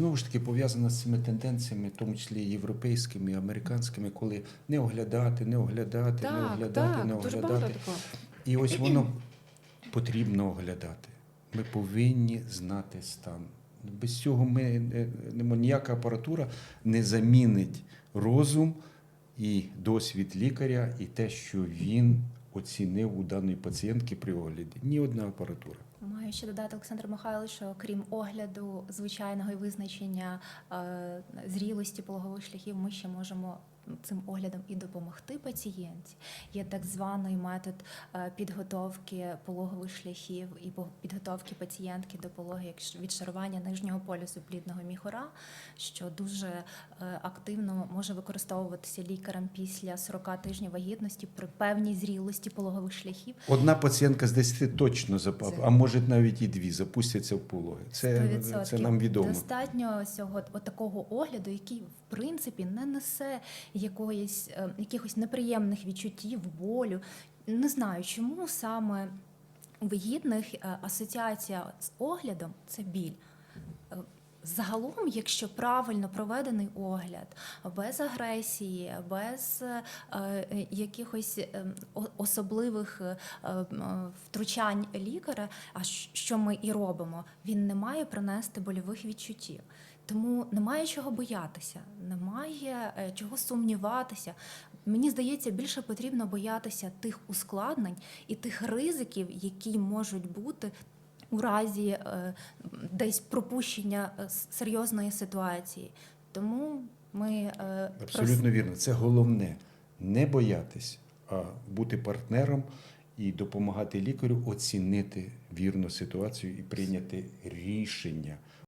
Знову ж таки пов'язана з цими тенденціями, в тому числі європейськими, американськими, коли не оглядати, не оглядати, не оглядати, так, не оглядати. І ось воно потрібно оглядати. Ми повинні знати стан. Без цього ми не- не- ніяка апаратура не замінить розум і досвід лікаря, і те, що він оцінив у даної пацієнтки при огляді. Ні одна апаратура. Маю ще додати Олександр Михайлович, що крім огляду звичайного і визначення е, зрілості пологових шляхів, ми ще можемо цим оглядом і допомогти пацієнтці. Є так званий метод е, підготовки пологових шляхів і підготовки пацієнтки до пологи як відшарування нижнього полюсу плідного міхура, що дуже е, активно може використовуватися лікарем після 40 тижнів вагітності при певній зрілості пологових шляхів. Одна пацієнтка з 10 точно запав, а може навіть і дві запустяться в пологи. Це, 100%. це нам відомо. Достатньо цього от такого огляду, який в принципі не несе якоїсь е, якихось неприємних відчуттів, болю. Не знаю, чому саме вигідних е, асоціація з оглядом це біль. Загалом, якщо правильно проведений огляд, без агресії, без е, е, якихось е, особливих е, е, втручань лікаря, а що ми і робимо, він не має принести больових відчуттів. Тому немає чого боятися, немає е, чого сумніватися. Мені здається, більше потрібно боятися тих ускладнень і тих ризиків, які можуть бути у разі е, десь пропущення е, серйозної ситуації. Тому ми абсолютно Абсолютно вірно. Це головне не боятись, а бути партнером і допомагати лікарю оцінити вірну ситуацію і прийняти рішення